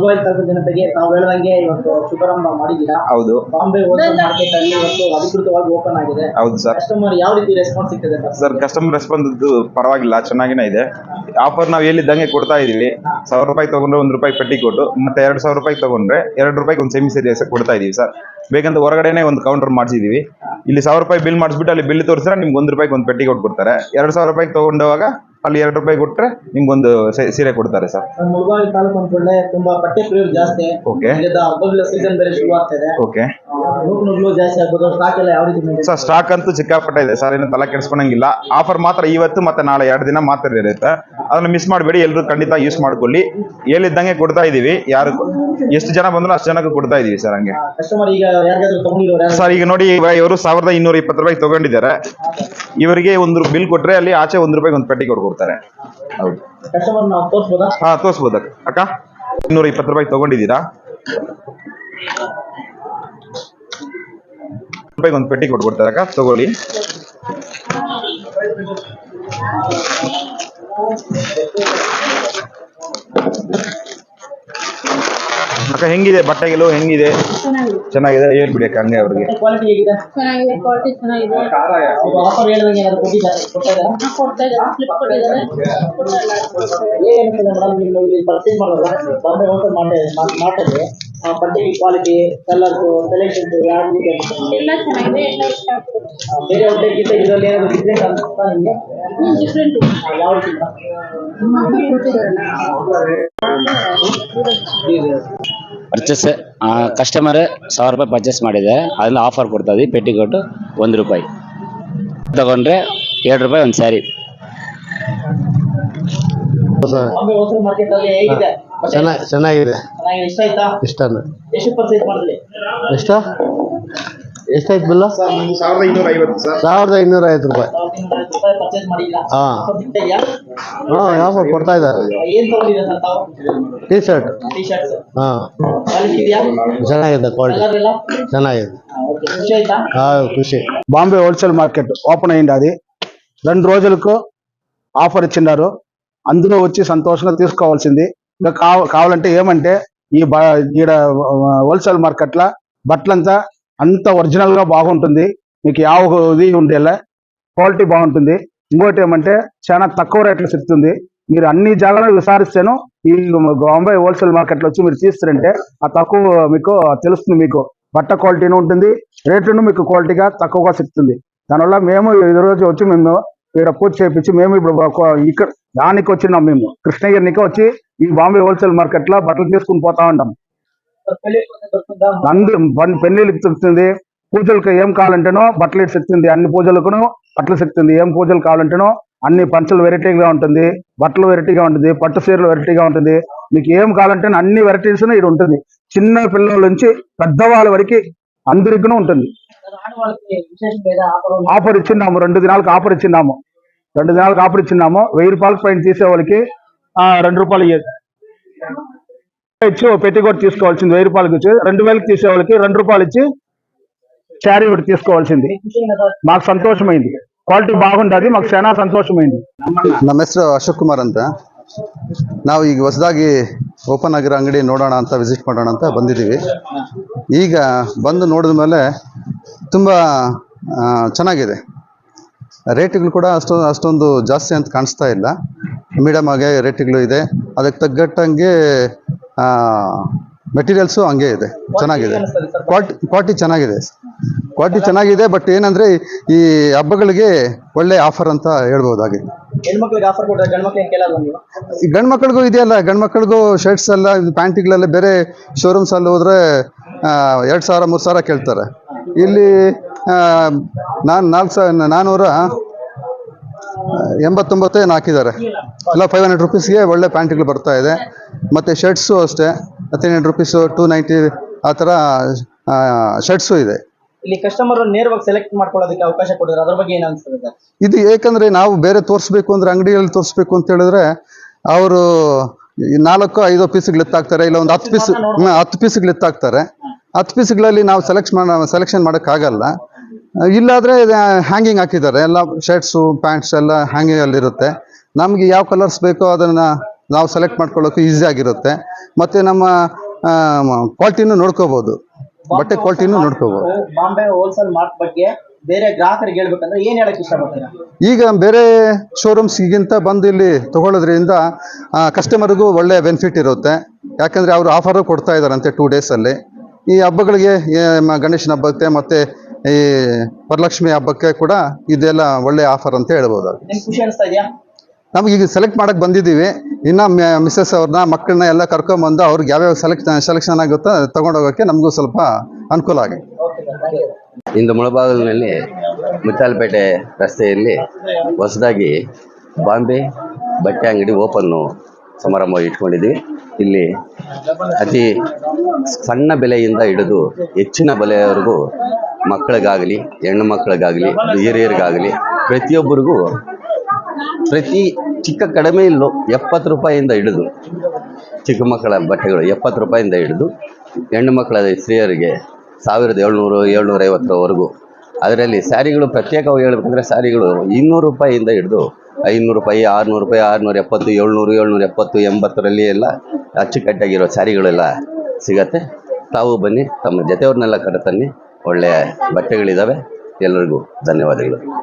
Mobile ತಗೊಂಡ ಜನತೆಗೆ ತಾವು ಹೇಳ್ದಂಗೆ ಇವತ್ತು ಶುಭಾರಂಭ ಮಾಡಿದ್ದೀರಾ? ಹೌದು. ಬಾಂಬೆ ಹೋಲ್ಸೇಲ್ ಮಾರ್ಕೆಟ್ ಅಲ್ಲಿ ಇವತ್ತು ಅಧಿಕೃತವಾಗಿ ಓಪನ್ ಆಗಿದೆ. ಹೌದು ಸರ್. ಕಸ್ಟಮರ್ ಯಾವ ರೀತಿ ರೆಸ್ಪಾನ್ಸ್ ಸಿಗ್ತದೆ ಸರ್ ಕಸ್ಟಮರ್ ರೆಸ್ಪಾನ್ಸ್ ಪರವಾಗಿಲ್ಲ ಚೆನ್ನಾಗಿನೇ ಇದೆ. ಆಫರ್ ನಾವು ಎಲ್ಲಿದ್ದಂಗೆ ಕೊಡ್ತಾ ಇದೀವಿ ಸಾವಿರ ರೂಪಾಯಿ ತಗೊಂಡ್ರೆ ಒಂದು ರೂಪಾಯಿ ಪೆಟ್ಟಿ ಕೊಟ್ಟು ಮತ್ತೆ ಎರಡು ಸಾವಿರ ರೂಪಾಯಿ ತಗೊಂಡ್ರೆ ಎರಡು ರೂಪಾಯಿಗೆ ಒಂದು ಸೆಮಿ ಸೀರಿಯಸ್ ಕೊಡ್ತಾ ಇದೀವಿ ಸರ್. ಬೇಕಂತ ಹೊರಗಡೆನೆ ಒಂದು ಕೌಂಟರ್ ಮಾಡಿಸಿದೀವಿ ಇಲ್ಲಿ ಸಾವಿರ ರೂಪಾಯಿ ಬಿಲ್ ಮಾಡಿಸ್ಬಿಟ್ಟು ಅಲ್ಲಿ ಬಿಲ್ ತೋರಿಸಿದ್ರೆ ನಿಮ್ಗೆ ಒಂದು ರೂಪಾಯಿಗೆ ಒಂದು ಪೆಟ್ಟಿ ಕೊಟ್ಟು ಕೊಡ್ತಾರೆ ಎರಡು ಸಾವಿರ ರೂಪಾಯಿಗೆ ತಗೊಂಡವಾಗ ಅಲ್ಲಿ ಎರಡು ರೂಪಾಯಿ ಕೊಟ್ಟರೆ ನಿಮ್ಗೊಂದು ಸೀರೆ ಕೊಡ್ತಾರೆ ಸರ್. ಮುಳುಬಾಗಿಲು ತಾಲೂಕು ಅಂದ್ಕೊಂಡ್ರೆ ತುಂಬಾ ಬಟ್ಟೆ ಪ್ರಿಯರು ಜಾಸ್ತಿ ಓಕೆ ಹಬ್ಬಗಳ ಸೀಸನ್ ಬೇರೆ ಶುರು ಆಗ್ತಿದೆ ಓಕೆ ನೂರು ನೂರು ಸ್ಟಾಕ್ ಸರ್ ಸ್ಟಾಕ್ ಅಂತೂ ಸಿಕ್ಕಾಪಟ್ಟೆ ಇದೆ ಸರ್ ಏನು ತಲೆ ಕೆಡಿಸ್ಕೊಳಂಗಿಲ್ಲ ಆಫರ್ ಮಾತ್ರ ಇವತ್ತು ಮತ್ತೆ ನಾಳೆ ಎರಡು ದಿನ ಮಾತ್ರ ಇರುತ್ತೆ ಅದನ್ನ ಮಿಸ್ ಮಾಡಬೇಡಿ ಎಲ್ಲರೂ ಖಂಡಿತ ಯೂಸ್ ಮಾಡ್ಕೊಳ್ಳಿ ಹೇಳಿದ್ದಂಗೆ ಕೊಡ್ತಾ ಇದೀವಿ ಯಾರು ಎಷ್ಟು ಜನ ಬಂದ್ರು ಅಷ್ಟು ಜನಕ್ಕೆ ಕೊಡ್ತಾ ಇದೀವಿ ಸರ್ ಹಂಗೆ ಕಸ್ಟಮರ್ ಈಗ ಸರ್ ಈಗ ನೋಡಿ ಇವ- ಇವರು ಸಾವಿರದ ಇನ್ನೂರ ಇಪ್ಪತ್ತು ರೂಪಾಯಿ ತಗೊಂಡಿದ್ದಾರೆ ಇವರಿಗೆ ಒಂದು ಬಿಲ್ ಕೊಟ್ರೆ ಅಲ್ಲಿ ಆಚೆ ಒಂದು ರೂಪಾಯಿಗೆ ಒಂದು ಪೆಟ್ಟಿ ಕೊಡ್ಕೊಡ್ತಾರೆ ಕೊಡ್ತಾರೆ ಹೌದು ಹಾ ತೋರಿಸ್ಬೋದು ಅಕ್ಕ ಇನ್ನೂರ ಇಪ್ಪತ್ತು ರೂಪಾಯಿ ತಗೊಂಡಿದ್ದೀರಾ ರೂಪಾಯಿಗೆ ಒಂದು ಪೆಟ್ಟಿ ಕೊಟ್ಟು ಕೊಡ್ತಾರೆ ಅಕ್ಕ? ತಗೊಳ್ಳಿ. ಅಕ್ಕ ಹೆಂಗಿದೆ? ಬಟ್ಟೆಗಳು ಹೆಂಗಿದೆ? ಚೆನ್ನಾಗಿದೆ? ಹೇಳ್ಬಿಡಿ ಅಕ್ಕ ಹಂಗೆ ಅವ್ರಿಗೆ. ಕ್ವಾಲಿಟಿ ಬಟ್ಟೆ ಕ್ವಾಲಿಟಿ ಕಲರ್ ಸೆಲೆಕ್ಷನ್ ಯಾವ ಎಲ್ಲ ಚೆನ್ನಾಗಿದೆ ಎಲ್ಲ ಇಷ್ಟ ಆಗ್ತದೆ ಆ, ಬೇರೆ ಹೊಟ್ಟೆಗಿಂತ ಇದರಲ್ಲಿ ಏನಾದ್ರು ಡಿಫ್ರೆಂಟ್ ಅನ್ಸುತ್ತಾ ನಿಮಗೆ? ಡಿಫ್ರೆಂಟ್ ಯಾವ ಪರ್ಚೇಸ್ ಕಸ್ಟಮರ್ ಸಾವಿರ ರೂಪಾಯಿ ಪರ್ಚೇಸ್ ಮಾಡಿದೆ. ಅದನ್ನ ಆಫರ್ ಕೊಡ್ತಾ ಇದ್ವಿ ಪೆಟ್ಟಿಕೋಟು ಒಂದು ರೂಪಾಯಿ. ತಗೊಂಡ್ರೆ ಎರಡು ರೂಪಾಯಿ ಒಂದು ಸ್ಯಾರಿ ಮಾರ್ಕೆಟ್ ಅಲ್ಲಿ ಹೇಗಿದೆ? ಚೆನ್ನಾಗಿ ಚೆನ್ನಾಗಿದೆ ಚೆನ್ನಾಗಿದೆ ಇಷ್ಟ ಆಯ್ತಾ ಇಷ್ಟನ ಎಷ್ಟು ಪರ್ಚೇಸ್ ಮಾಡಿದ್ರಿ ಎಷ್ಟು ಎಷ್ಟಾಯ್ತು ಬಿಲ್ಲು ಸರ್ ನಮ್ದು ಸಾವಿರದ ಇನ್ನೂರ ಐವತ್ತು ಸರ್ ಸಾವಿರದ ಇನ್ನೂರ ಐವತ್ತು ರೂಪಾಯಿ ಸಾವಿರದ ಇನ್ನೂರ ಐವತ್ತು ರೂಪಾಯಿ ಪರ್ಚೇಸ್ ಮಾಡಿಲ್ಲ ಹಾ. ಸಿಗ್ತಾ ಇದೆಯಾ ಹಾಂ ಯಾವ ಕೊಡ್ತಾ ಇದ್ದಾರೆ ಏನ್ ತಗೊಂಡಿದ್ದೀರಾ ಸರ್ ತಾವು ಟೀ ಶರ್ಟ್ ಟಿ ಶರ್ಟ್ಸ್ ಹಾಂ ಕ್ವಾಲಿಟಿ ಇದೆಯಾ ಚೆನ್ನಾಗಿದೆ ಕ್ವಾಲಿಟಿ ಕಲರ್ ಎಲ್ಲ ಚೆನ್ನಾಗಿದೆ ఓకే ఖుషి అవుతా ಹಾಂ Khushi Bombay wholesale market open అయింది అది రెండు రోజులకు ఆఫర్ ఇచ్చినారు అందులో వచ్చి సంతోషంగా తీసుకోవాల్సింది ఇంకా కావ కావాలంటే ఏమంటే ఈ బ ఈడ హోల్సేల్ మార్కెట్లో బట్టలంతా అంత ఒరిజినల్గా బాగుంటుంది. మీకు యావ ఇది ఉండేలా క్వాలిటీ బాగుంటుంది. ఇంకోటి ఏమంటే చాలా తక్కువ రేట్లు చెప్తుంది మీరు అన్ని జాగాలో విచారిస్తేను ఈ బాంబే హోల్సేల్ మార్కెట్లో వచ్చి మీరు తీస్తారంటే ఆ తక్కువ మీకు తెలుస్తుంది మీకు. బట్ట క్వాలిటీను ఉంటుంది రేట్లను మీకు క్వాలిటీగా తక్కువగా చెప్తుంది దానివల్ల మేము ఈరోజు రోజు వచ్చి మేము ఇక్కడ పూజ చేయించి మేము ఇప్పుడు ఇక్కడ దానికి వచ్చినాం మేము. కృష్ణగిరికి వచ్చి ఈ బాంబే హోల్సేల్ మార్కెట్లో బట్టలు తీసుకుని పోతా ఉంటాం పెళ్ళి అందు పెళ్ళిళ్ళకి చెప్తుంది పూజలకు ఏం కావాలంటేనో బట్టలు ఇటు అన్ని పూజలకును బట్టలు చెక్తుంది ఏం పూజలు కావాలంటేనో అన్ని పంచలు వెరైటీగా ఉంటుంది బట్టలు వెరైటీగా ఉంటుంది పట్టు చీరలు వెరైటీగా ఉంటుంది. మీకు ఏం కావాలంటే అన్ని వెరైటీస్ ఇది ఉంటుంది. చిన్న పిల్లల నుంచి పెద్దవాళ్ళ వరకు అందరికీ ఉంటుంది. ఆఫర్ ఉంది ఆఫర్ ఇచ్చిన్నాము రెండు దినాలకు ఆఫర్ ఇచ్చిన్నాము రెండు దినాలకు ఆఫర్ ఇచ్చిన్నాము వెయ్యి రూపాయలకు పైన తీసే వాళ్ళకి ఆ, రెండు రూపాయలు ఇయ్య- ఇచ్చి ఓ పెట్టికోట్ తీసుకోవాల్సింది వెయ్యి రూపాయలకి ఇచ్చి రెండు వేలకు తీసే వాళ్ళకి రెండు రూపాయలు ఇచ్చి శారీ ఒకటి తీసుకోవాల్సింది ಖುಷಿ ಏನದ మాకు సంతోషమైంది క్వాలిటీ బాగుంటుంది మాకు చాలా సంతోషమైంది ನಮ್ಮ ಹೆಸರು ಅಶೋಕ್ ಕುಮಾರ್ ಅಂತ ನಾವು ಈಗ ಹೊಸದಾಗಿ ಓಪನ್ ಆಗಿರೋ ಅಂಗಡಿ ನೋಡೋಣ ಅಂತ ವಿಸಿಟ್ ಮಾಡೋಣ ಅಂತ ಬಂದಿದ್ದೀವಿ ಈಗ ಬಂದು ನೋಡಿದ ಮೇಲೆ ತುಂಬ ಚೆನ್ನಾಗಿದೆ. ರೇಟ್ಗಳು ಕೂಡ ಅಷ್ಟೊಂದು ಅಷ್ಟೊಂದು ಜಾಸ್ತಿ ಅಂತ ಕಾಣಿಸ್ತಾ ಇಲ್ಲ. ಮೀಡಿಯಮ್ ಆಗಿ ರೇಟ್ಗಳು ಇದೆ. ಅದಕ್ಕೆ ತಗ್ಗಟ್ಟಂಗೆ ಮೆಟೀರಿಯಲ್ಸು ಹಂಗೆ ಇದೆ. ಚೆನ್ನಾಗಿದೆ. ಕ್ವಾಲಿಟಿ ಕ್ವಾಟಿ ಚೆನ್ನಾಗಿದೆ. ಕ್ವಾಲಿಟಿ ಚೆನ್ನಾಗಿದೆ ಬಟ್ ಏನಂದರೆ ಈ ಹಬ್ಬಗಳಿಗೆ ಒಳ್ಳೆ ಆಫರ್ ಅಂತ ಹೇಳ್ಬೋದಾಗಿದೆ ಹಾಗೆ. ಆಫರ್ ಕೊಟ್ರೆ ಗಂಡ್ ಮಕ್ಳಿಗೆ ಕೇಳಲ್ಲ ನೀವು? ಈ ಗಂಡು ಮಕ್ಕಳಿಗೂ ಇದೆಯಲ್ಲ ಗಂಡು ಮಕ್ಕಳಿಗೂ ಶರ್ಟ್ಸ್ ಎಲ್ಲ ಪ್ಯಾಂಟ್ಗಳೆಲ್ಲ ಬೇರೆ ಶೋರೂಮ್ಸಲ್ಲಿ ಹೋದ್ರೆ ಎರಡು ಸಾವಿರ ಮೂರು ಸಾವಿರ ಕೇಳ್ತಾರೆ. ಇಲ್ಲಿ ನಾನು ನಾಲ್ಕು ಸಾವಿರ ನಾನ್ನೂರ ಎಂಬತ್ತೊಂಬತ್ತು ಏನು ಹಾಕಿದ್ದಾರೆ ಎಲ್ಲ ಫೈವ್ ಹಂಡ್ರೆಡ್ ರುಪೀಸ್ಗೆ ಒಳ್ಳೆ ಪ್ಯಾಂಟ್ಗಳು ಬರ್ತಾ ಇದೆ. ಮತ್ತು ಶರ್ಟ್ಸು ಅಷ್ಟೇ. ಹತ್ತು ಹಂಡ್ರೆಡ್ ರುಪೀಸು ಟೂ ನೈಂಟಿ ಆ ಥರ ಶರ್ಟ್ಸು ಇದೆ. ಇಲ್ಲಿ ಕಸ್ಟಮರ್ ನೇರವಾಗಿ ಸೆಲೆಕ್ಟ್ ಮಾಡ್ಕೊಳ್ಳೋದಕ್ಕೆ ಅವಕಾಶ ಕೊಡಿದ್ರೆ ಅದ್ರ ಬಗ್ಗೆ ಏನ್ ಇದು ಏಕೆಂದರೆ ನಾವು ಬೇರೆ ತೋರಿಸ್ಬೇಕು ಅಂದರೆ ಅಂಗಡಿಯಲ್ಲಿ ತೋರಿಸ್ಬೇಕು ಅಂತ ಹೇಳಿದ್ರೆ ಅವರು ನಾಲ್ಕು ಐದು ಪೀಸ್ಗಳು ಎತ್ತಾಕ್ತಾರೆ ಇಲ್ಲ ಒಂದು ಹತ್ತು ಪೀಸ್ ಹತ್ತು ಪೀಸ್ಗಳು ಎತ್ತಾಕ್ತಾರೆ ಹತ್ತು ಪೀಸ್ಗಳಲ್ಲಿ ನಾವು ಸೆಲೆಕ್ಟ್ ಮಾಡ ಸೆಲೆಕ್ಷನ್ ಮಾಡೋಕ್ಕಾಗಲ್ಲ. ಇಲ್ಲಾದರೆ ಹ್ಯಾಂಗಿಂಗ್ ಹಾಕಿದ್ದಾರೆ. ಎಲ್ಲ ಶರ್ಟ್ಸು ಪ್ಯಾಂಟ್ಸ್ ಎಲ್ಲ ಹ್ಯಾಂಗಿಂಗ್ ನಮಗೆ ಯಾವ ಕಲರ್ಸ್ ಬೇಕೋ ಅದನ್ನು ನಾವು ಸೆಲೆಕ್ಟ್ ಮಾಡ್ಕೊಳ್ಳೋಕೆ ಈಸಿ ಆಗಿರುತ್ತೆ. ಮತ್ತು ನಮ್ಮ ಕ್ವಾಲಿಟಿನೂ ನೋಡ್ಕೋಬೋದು. ಬಟ್ಟೆ ಕ್ವಾಲಿಟಿನೂ ನೋಡ್ಕೋಬೋದು. ಬಾಂಬೆ ಹೋಲ್ಸೇಲ್ ಮಾರ್ಟ್ ಬಗ್ಗೆ ಬೇರೆ ಗ್ರಾಹಕರಿಗೆ ಹೇಳ್ಬೇಕಂದ್ರೆ ಏನು ಹೇಳಕ್ಕೆ ಇಷ್ಟಪಡ್ತೀರಾ? ಈಗ ಬೇರೆ ಶೋರೂಮ್ಸ್ಗಿಂತ ಬಂದು ಇಲ್ಲಿ ತಗೊಳ್ಳೋದ್ರಿಂದ ಕಸ್ಟಮರ್ಗೂ ಒಳ್ಳೆ ಬೆನಿಫಿಟ್ ಇರುತ್ತೆ. ಯಾಕಂದರೆ ಅವರು ಆಫರು ಕೊಡ್ತಾ ಇದ್ದಾರಂತೆ ಟೂ ಡೇಸಲ್ಲಿ ಈ ಹಬ್ಬಗಳಿಗೆ ಗಣೇಶನ ಹಬ್ಬಕ್ಕೆ ಮತ್ತೆ ಈ ವರಲಕ್ಷ್ಮಿ ಹಬ್ಬಕ್ಕೆ ಕೂಡ ಇದೆಲ್ಲ ಒಳ್ಳೆ ಆಫರ್ ಅಂತ ಹೇಳ್ಬೋದು. ನಿಮ್ಗೆ ಖುಷಿ ಅನಿಸ್ತಾ ಇದೆಯಾ? ನಮ್ಗೆ ಈಗ ಸೆಲೆಕ್ಟ್ ಮಾಡಕ್ಕೆ ಬಂದಿದ್ದೀವಿ. ಇನ್ನು ಮಿಸ್ಸಸ್ ಅವ್ರನ್ನ ಮಕ್ಕಳನ್ನ ಎಲ್ಲ ಕರ್ಕೊಂಬಂದು ಅವ್ರಿಗೆ ಯಾವ್ಯಾವ ಸೆಲೆಕ್ಟ್ ಸೆಲೆಕ್ಷನ್ ಆಗುತ್ತೋ ತಗೊಂಡೋಗೋಕ್ಕೆ ನಮಗೂ ಸ್ವಲ್ಪ ಅನುಕೂಲ ಆಗಿ. ಓಕೆ ಸರ್ ಥ್ಯಾಂಕ್ ಯು ಇಂದು ಮುಳಬಾಗಿಲಿನಲ್ಲಿ ಮಿತ್ತಾಲ್ಪೇಟೆ ರಸ್ತೆಯಲ್ಲಿ ಹೊಸದಾಗಿ ಬಾಂಬೆ ಬಟ್ಟೆ ಅಂಗಡಿ ಓಪನ್ನು ಸಮಾರಂಭ ಇಟ್ಕೊಂಡಿದ್ವಿ ಇಲ್ಲಿ ಅತಿ ಸಣ್ಣ ಬೆಲೆಯಿಂದ ಹಿಡಿದು ಹೆಚ್ಚಿನ ಬೆಲೆಯವರೆಗೂ ಮಕ್ಕಳಿಗಾಗಲಿ, ಹೆಣ್ಣು ಮಕ್ಕಳಿಗಾಗಲಿ, ಹಿರಿಯರಿಗಾಗಲಿ ಪ್ರತಿಯೊಬ್ಬರಿಗೂ ಪ್ರತಿ ಚಿಕ್ಕ ಕಡಿಮೆ ಇಲ್ಲೋ ಎಪ್ಪತ್ತು ರೂಪಾಯಿಯಿಂದ ಹಿಡಿದು ಚಿಕ್ಕ ಮಕ್ಕಳ ಬಟ್ಟೆಗಳು ಎಪ್ಪತ್ತು ರೂಪಾಯಿಂದ ಹಿಡಿದು ಹೆಣ್ಣು ಮಕ್ಕಳ ಸ್ತ್ರೀಯರಿಗೆ ಸಾವಿರದ ಏಳ್ನೂರು ಏಳ್ನೂರ ಐವತ್ತರವರೆಗೂ ಅದರಲ್ಲಿ ಸ್ಯಾರಿಗಳು ಪ್ರತ್ಯೇಕವಾಗಿ ಹೇಳ್ಬೇಕಂದ್ರೆ ಸ್ಯಾರಿಗಳು ಇನ್ನೂರು ರೂಪಾಯಿಯಿಂದ ಹಿಡಿದು ಐನೂರು ರೂಪಾಯಿ, ಆರುನೂರು ರೂಪಾಯಿ, ಆರುನೂರ ಎಪ್ಪತ್ತು, ಏಳ್ನೂರು, ಏಳ್ನೂರ ಎಪ್ಪತ್ತು, ಎಂಬತ್ತರಲ್ಲಿ ಎಲ್ಲ ಅಚ್ಚುಕಟ್ಟಾಗಿರೋ ಸ್ಯಾರಿಗಳೆಲ್ಲ ಸಿಗತ್ತೆ. ತಾವು ಬನ್ನಿ ತಮ್ಮ ಜೊತೆಯವ್ರನ್ನೆಲ್ಲ ಕರೆತನ್ನಿ. ಒಳ್ಳೆಯ ಬಟ್ಟೆಗಳಿದ್ದಾವೆ ಎಲ್ಲರಿಗೂ ಧನ್ಯವಾದಗಳು.